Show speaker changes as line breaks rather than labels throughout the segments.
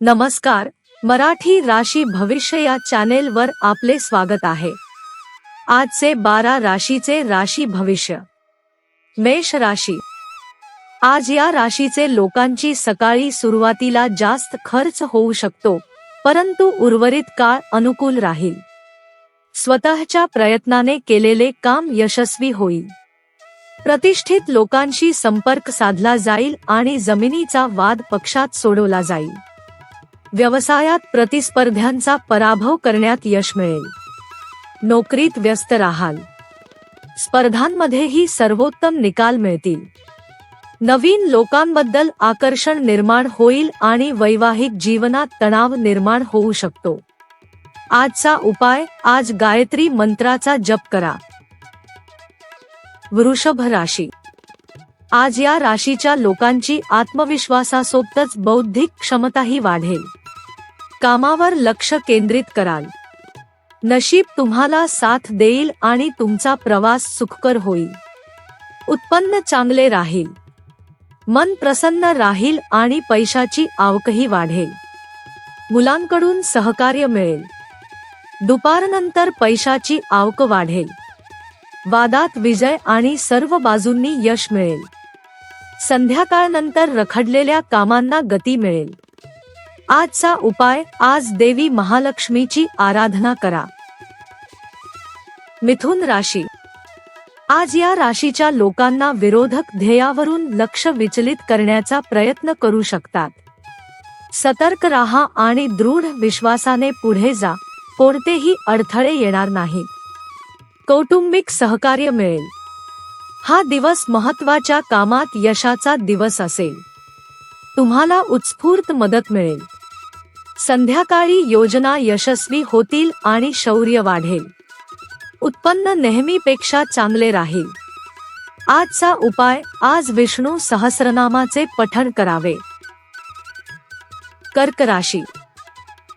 नमस्कार मराठी राशी भविष्य या चॅनेलवर आपले स्वागत आहे. आजचे बारा राशीचे राशी भविष्य. मेष राशी. आज या राशीचे लोकांची सकाळी सुरुवातीला जास्त खर्च होऊ शकतो परंतु उर्वरित काळ अनुकूल राहील. स्वतःच्या प्रयत्नाने केलेले काम यशस्वी होईल. प्रतिष्ठित लोकांशी संपर्क साधला जाईल आणि जमिनीचा वाद पक्षात सोडवला जाईल. व्यवसायात प्रतिस्पर्ध्यांचा पराभव करण्यात यश मिळेल. नोकरीत व्यस्त राहाल. स्पर्धांमध्येही सर्वोत्तम निकाल मिळतील. नवीन लोकांबद्दल आकर्षण निर्माण होईल आणि वैवाहिक जीवनात तणाव निर्माण होऊ शकतो. आजचा उपाय आज गायत्री मंत्राचा जप करा. वृषभ राशी आज या राशीच्या लोकांची आत्मविश्वासासोबतच बौद्धिक क्षमताही वाढेल. कामावर लक्ष केंद्रित कराल. नशीब तुम्हाला साथ देईल आणि तुमचा प्रवास सुखकर होईल. उत्पन्न चांगले राहील. मन प्रसन्न राहील आणि पैशाची आवकही वाढेल. मुलांकडून सहकार्य मिळेल. दुपारनंतर पैशाची आवक वाढेल. वादात विजय आणि सर्व बाजूंनी यश मिळेल. संध्याकाळनंतर रखडलेल्या कामांना गती मिळेल. आजचा उपाय आज देवी महालक्ष्मीची आराधना करा. मिथुन राशी. आज या राशीच्या लोकांना विरोधक ध्येयावरून लक्ष विचलित करण्याचा प्रयत्न करू शकतात. सतर्क राहा आणि दृढ विश्वासाने पुढे जा कोणतेही अडथळे येणार नाहीत. कौटुंबिक सहकार्य मिळेल. हा दिवस महत्त्वाच्या कामात यशाचा दिवस असेल. तुम्हाला उत्स्फूर्त मदत मिळेल. संध्याकाळी योजना यशस्वी होतील आणि शौर्य वाढेल. उत्पन्न नेहमीपेक्षा चांगले राहील. आजचा उपाय आज विष्णू सहस्रनामाचे पठण करावे. कर्क राशी.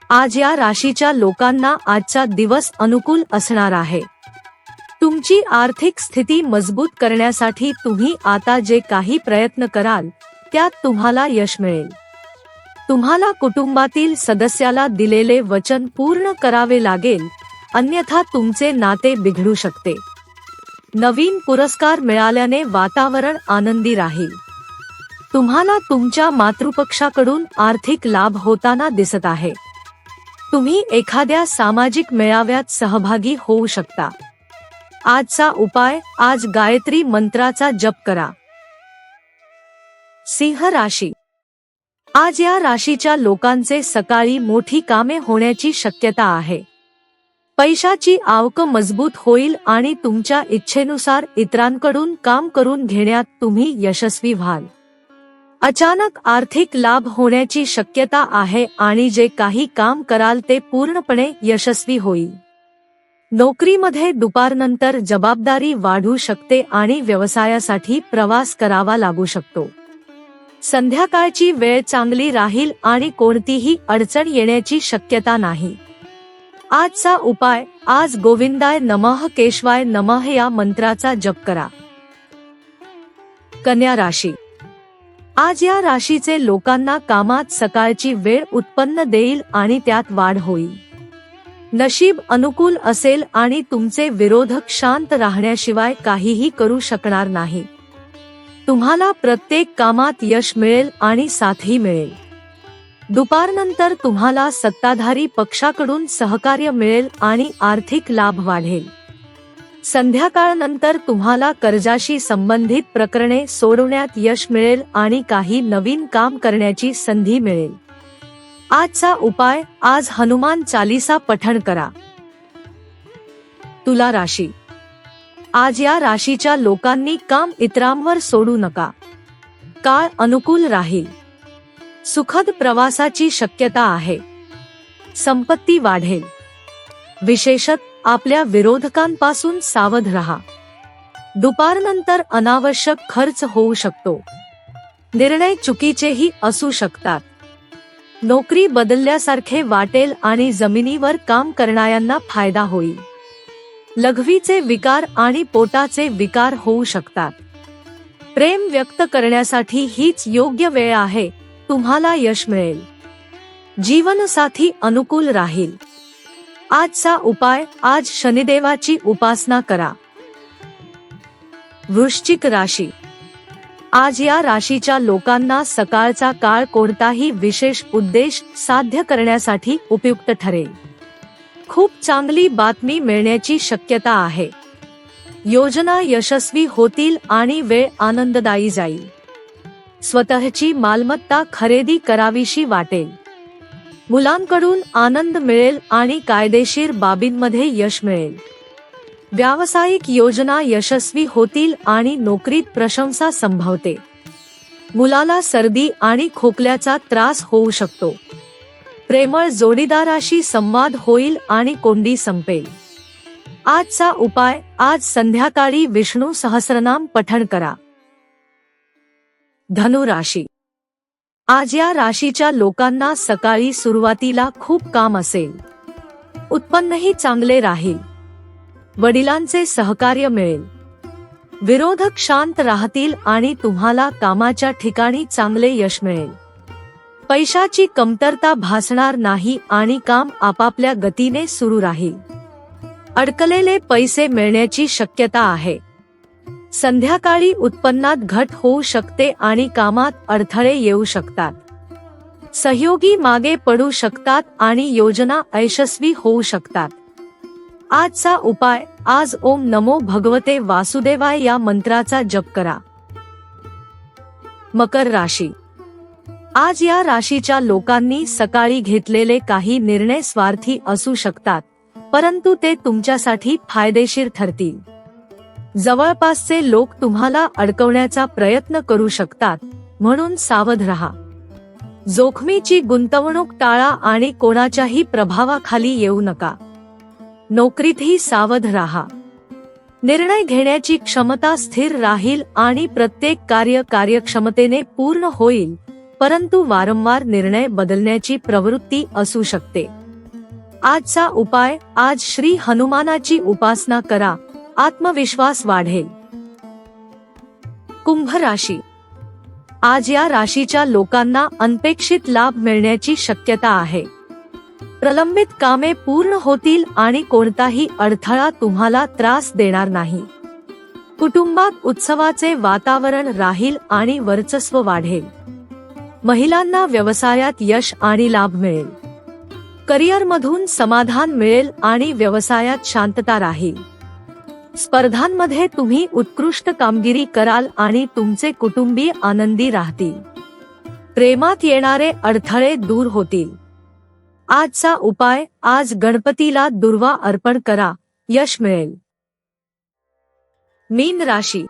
आज या राशीच्या लोकांना आजचा दिवस अनुकूल असणार आहे. तुमची आर्थिक स्थिती मजबूत करण्यासाठी तुम्ही आता जे काही प्रयत्न कराल त्यात तुम्हाला यश मिळेल. तुम्हाला कुटुंबातील सदस्याला दिलेले वचन पूर्ण करावे लागेल अन्यथा तुमचे नाते बिघडू शकते. नवीन पुरस्कार मिळाल्याने वातावरण आनंदी राहील. तुम्हाला तुमच्या मातृपक्षाकडून आर्थिक लाभ होताना दिसत आहे. तुम्ही एखाद्या सामाजिक मेळाव्यात सहभागी होऊ शकता. आजचा उपाय आज गायत्री मंत्राचा जप करा. सिंह राशी. आज या राशीच्या लोकांचे सकाळी मोठी कामे होण्याची शक्यता आहे. पैशाची आवक मजबूत होईल आणि तुमच्या इच्छेनुसार इतरांकडून काम करून घेण्यात तुम्ही यशस्वी व्हाल. अचानक आर्थिक लाभ होण्याची शक्यता आहे आणि जे काही काम कराल ते पूर्णपणे यशस्वी होईल. नोकरीमध्ये दुपारनंतर जबाबदारी वाढू शकते आणि व्यवसायासाठी प्रवास करावा लागू शकतो. संध्याकाळची वेळ चांगली राहील आणि कोणतीही अडचण येण्याची शक्यता नाही. आजचा उपाय आज गोविंदाय नमः केशवाय नमः या मंत्राचा जप करा. कन्या राशी. आज या राशीचे लोकांना कामात सकाळची वेळ उत्पन्न देईल आणि त्यात वाढ होईल. नशीब अनुकूल असेल आणि तुमचे विरोधक शांत राहण्याशिवाय काहीही करू शकणार नाही. तुम्हाला प्रत्येक कामात यश मिळेल आणि साथही मिळेल. दुपारनंतर तुम्हाला सत्ताधारी पक्षाकडून सहकार्य मिळेल आणि आर्थिक लाभ वाढेल. संध्याकाळनंतर तुम्हाला कर्जाशी संबंधित प्रकरणे सोडवण्यात यश मिळेल आणि काही नवीन काम करण्याची संधी मिळेल. आजचा उपाय आज हनुमान चालीसा पठण करा. तुला राशी. आज या राशीच्या लोकांनी काम इतरांवर सोडू नका. काळ अनुकूल राहील. सुखद प्रवासाची शक्यता आहे. संपत्ती वाढेल. विशेषत आपल्या विरोधकांपासून सावध रहा. दुपारनंतर अनावश्यक खर्च होऊ शकतो. निर्णय चुकीचेही असू शकतात. नोकरी बदलल्यासारखे वाटेल आणि जमिनीवर काम करणाऱ्यांना फायदा होईल. लघवीचे विकार आणि पोटाचे विकार होऊ शकतात. प्रेम व्यक्त करण्यासाठी हीच योग्य वेळ आहे तुम्हाला यश मिळेल. जीवनसाथी अनुकूल राहील. आजचा उपाय आज शनिदेवाची उपासना करा. वृश्चिक राशी आज या राशीच्या लोकांना सकाळचा काळ कोणताही विशेष उद्देश साध्य करण्यासाठी उपयुक्त ठरेल. खूप चांगली बातमी मिळण्याची शक्यता आहे. योजना यशस्वी होतील आणि वेळ आनंददायी जाईल. स्वतःची मालमत्ता खरेदी करावीशी वाटेल. मुलांकडून आनंद मिळेल आणि कायदेशीर बाबींमध्ये यश मिळेल. व्यावसायिक योजना यशस्वी होतील आणि नोकरीत प्रशंसा संभवते. मुलाला सर्दी आणि खोकल्याचा त्रास होऊ शकतो. प्रेमळ जोडीदाराशी संवाद होईल आणि कोंडी संपेल. आजचा उपाय आज संध्याकाळी विष्णू सहस्रनाम पठण करा. धनु राशी. आज या राशीच्या लोकांना सकाळी सुरुवातीला खूप काम असेल. उत्पन्नही चांगले राहील. वडिलांचे सहकार्य मिळेल. विरोधक शांत राहतील आणि तुम्हाला कामाच्या ठिकाणी चांगले यश मिळेल. पैशाची कमतरता भासणार नाही आणि काम आपापल्या गतीने सुरू राहील. अडकलेले पैसे मिळण्याची शक्यता आहे. संध्याकाळी उत्पन्नात घट होऊ शकते आणि कामात अडथळे येऊ शकतात. सहयोगी मागे पडू शकतात आणि योजना यशस्वी होऊ शकतात. आजचा उपाय आज ओम नमो भगवते वासुदेवाय या मंत्राचा जप करा. मकर राशी. आज या राशीच्या लोकांनी सकाळी घेतलेले काही निर्णय स्वार्थी असू शकतात परंतु ते तुमच्यासाठी फायदेशीर ठरतील. जवळपासचे लोक तुम्हाला अडकवण्याचा प्रयत्न करू शकतात म्हणून सावध रहा. जोखमीची गुंतवणूक टाळा आणि कोणाच्याही प्रभावाखाली येऊ नका. नोकरीतही सावध राहा. निर्णय घेण्याची क्षमता स्थिर राहील आणि प्रत्येक कार्य कार्यक्षमतेने पूर्ण होईल परंतु वारंवार निर्णय बदलण्याची प्रवृत्ती असू शकते. आजचा उपाय आज श्री हनुमानाची उपासना करा आत्मविश्वास वाढेल. कुंभ राशी. आज या राशीच्या लोकांना अनपेक्षित लाभ मिळण्याची शक्यता आहे. प्रलंबित कामे पूर्ण होतील आणि कोणताही अडथळा तुम्हाला त्रास देणार नाही. कुटुंबात उत्सवाचे वातावरण राहील आणि वर्चस्व वाढेल. महिलांना व्यवसायात यश आणि लाभ मिळेल. करिअरमधून समाधान मिळेल आणि व्यवसायात शांतता राहील. स्पर्धांमध्ये तुम्ही उत्कृष्ट कामगिरी कराल आणि तुमचे कुटुंबीय आनंदी राहतील. प्रेमात येणारे अडथळे दूर होतील. आजचा उपाय आज गणपतीला दुर्वा अर्पण करा यश मिळेल. मीन राशी.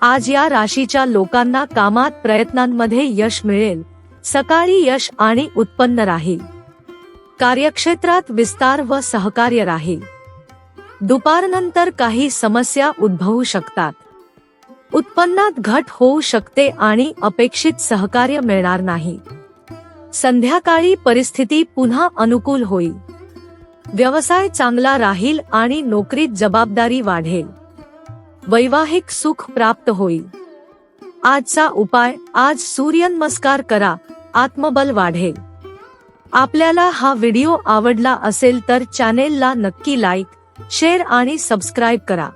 आज या राशीच्या लोकांना कामात प्रयत्नांमध्ये यश मिळेल. सकाळी यश आणि उत्पन्न राहील. कार्यक्षेत्रात विस्तार व सहकार्य राहील. दुपारनंतर काही समस्या उद्भवू शकतात. उत्पन्नात घट होऊ शकते आणि अपेक्षित सहकार्य मिळणार नाही. संध्याकाळी परिस्थिती पुन्हा अनुकूल होईल. व्यवसाय चांगला राहील आणि नोकरीत जबाबदारी वाढेल. वैवाहिक सुख प्राप्त होईल. आजचा उपाय आज सूर्यनमस्कार करा आत्मबल वाढेल. आपल्याला हा व्हिडिओ आवडला असेल तर चॅनेलला नक्की लाईक शेअर आणि सबस्क्राईब करा.